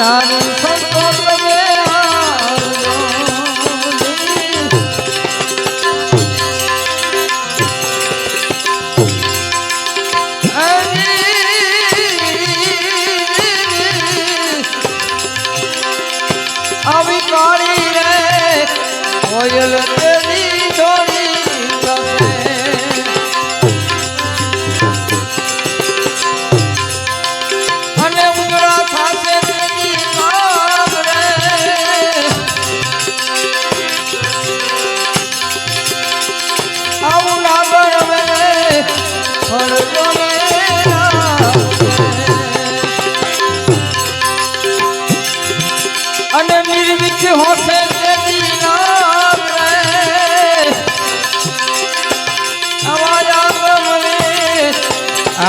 ಸಾವು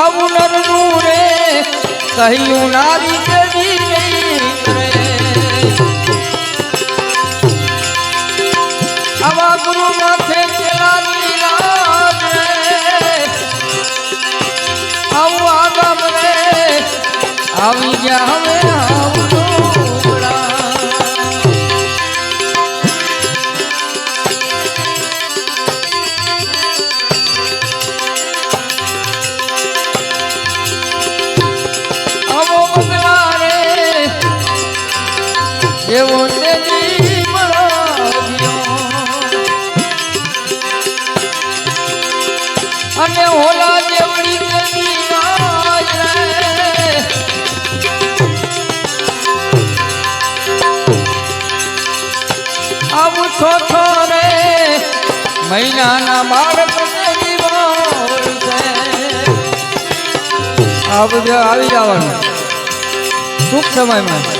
આવું નરનું રે કહ્યું નારી કરી આવા આવી ગયા હવે અને ઓલા દેવડી આવું મહિનાના બાળક આ બધું આવી જવાનું. ટૂંક સમયમાં.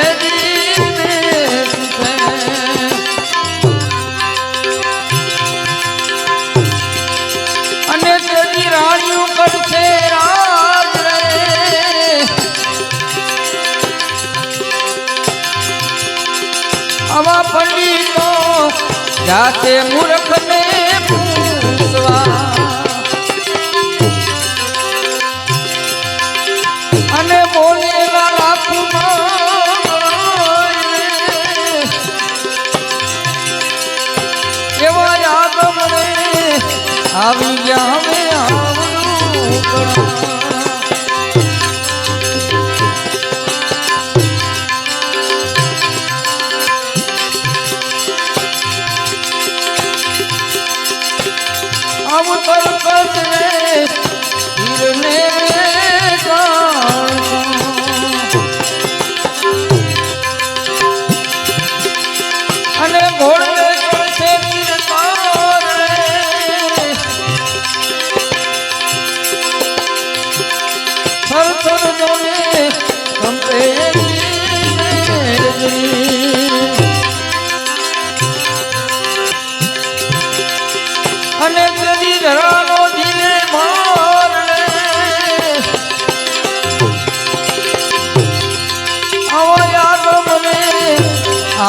જાતે મૂર્ખ ને અને બોલેલા લાખુમાં એવા યાદ મને આવી ગયા હવે આવડું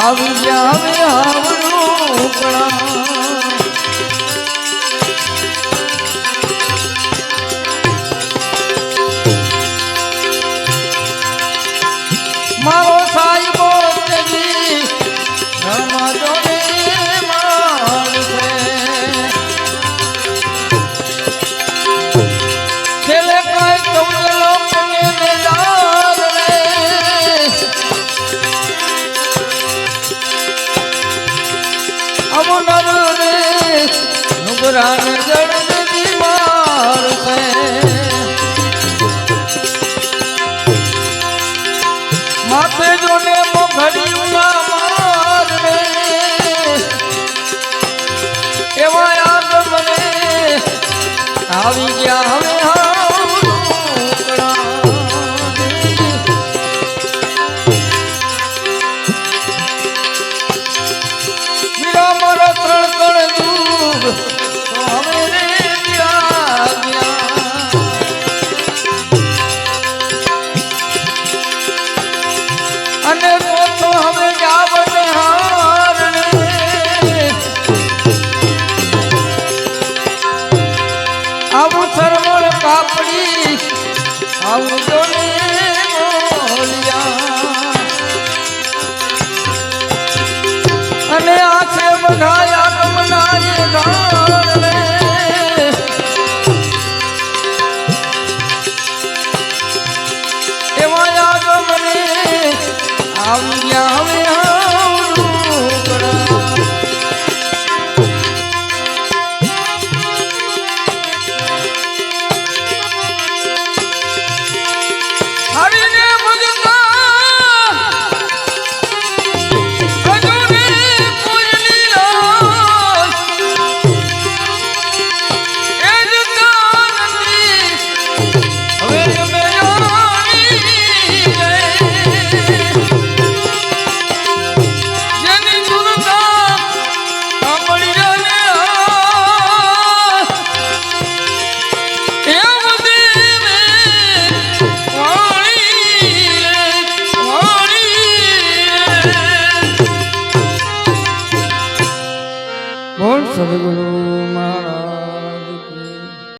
આવ્યા આવ્યા દીકરાને જડ બીમાર છે. માથે આવી ગયા હવે હાવડા নারে গা